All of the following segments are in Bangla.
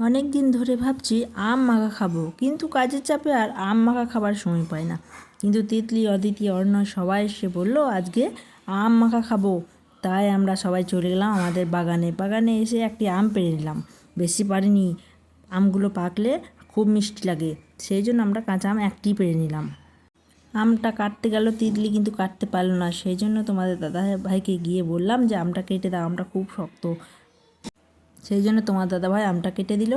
অনেক দিন ধরে ভাবছি আম মাখা খাব, কিন্তু কাজের চাপে আর আম মাখা খাবার সময় পাই না। কিন্তু তিতলি, অদিতি অর্ণ সবাই এসে বলল, আজকে আম মাখা খাব। তাই আমরা সবাই চলে গেলাম আমাদের বাগানে। বাগানে এসে একটি আম পেরে নিলাম। বেশি পারিনি আমগুলো পাকলে খুব মিষ্টি লাগে, সেই জন্য আমরা কাঁচা আম একটি পেড়ে নিলাম। আমটা কাটতে গেল, তিতলি কিন্তু কাটতে পারল না। সেই জন্য তোমাদের দাদা ভাইকে গিয়ে বললাম যে, আমটা কেটে দাও, আমটা খুব শক্ত। সেই জন্য তোমার দাদাভাই আমটা কেটে দিল।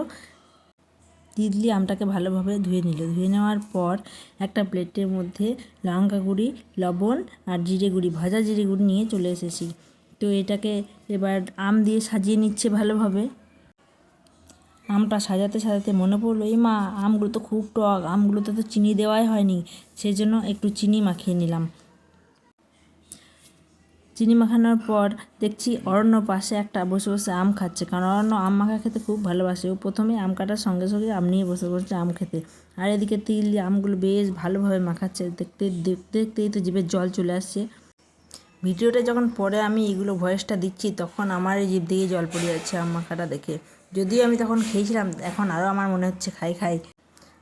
তিতলি আমটাকে ভালোভাবে ধুয়ে নিল। ধুয়ে নেওয়ার পর একটা প্লেটের মধ্যে লঙ্কা গুঁড়ি, লবণ আর জিরে গুঁড়ি, ভাজা জিরে গুঁড়ি নিয়ে চলে এসেছি। তো এটাকে এবার আম দিয়ে সাজিয়ে নিচ্ছে ভালোভাবে। আমটা সাজাতে সাজাতে মনে পড়ল, এই মা, আমগুলো তো খুব টক, আমগুলোতে তো চিনি দেওয়াই হয়নি। সেই জন্য একটু চিনি মাখিয়ে নিলাম। চিনি মাখানোর পর দেখছি অরণ্য পাশে একটা বসে বসে আম খাচ্ছে। কারণ অরণ্য আম মাখা খেতে খুব ভালোবাসে। ও প্রথমে আম কাটার সঙ্গে সঙ্গে আম নিয়ে বসে বসে আম খেতে। আর এদিকে তিল, আমগুলো বেশ ভালোভাবে মাখাচ্ছে। দেখতে দেখতে দেখতেই তো জিভের জল চলে আসছে। ভিডিওটা যখন পরে আমি এগুলো ভয়েসটা দিচ্ছি, তখন আমার এই জিভ দিয়ে জল পড়ে যাচ্ছে আম মাখাটা দেখে। যদিও আমি তখন খেয়েছিলাম, এখন আরও আমার মনে হচ্ছে খাই খাই।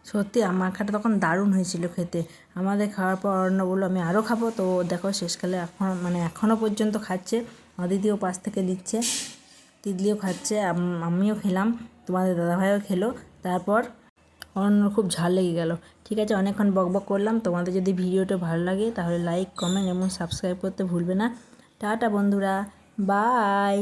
সত্যি আমার খাটা তখন দারুণ হয়েছিল খেতে। আমাদের খাওয়ার পর অরণ্য বলল, আমি আরও খাব। তো দেখো শেষকালে এখন মানে এখনও পর্যন্ত খাচ্ছে। অদিতিও পাশ থেকে দিচ্ছে, তিতলিও খাচ্ছে আমিও খেলাম, তোমাদের দাদাভাইও খেলো। তারপর অরণ্য খুব ঝাল লেগে গেল। ঠিক আছে, অনেকক্ষণ বকবক করলাম। তোমাদের যদি ভিডিওটা ভালো লাগে, তাহলে লাইক কমেন্ট এবং সাবস্ক্রাইব করতে ভুলবে না। টাটা বন্ধুরা বাই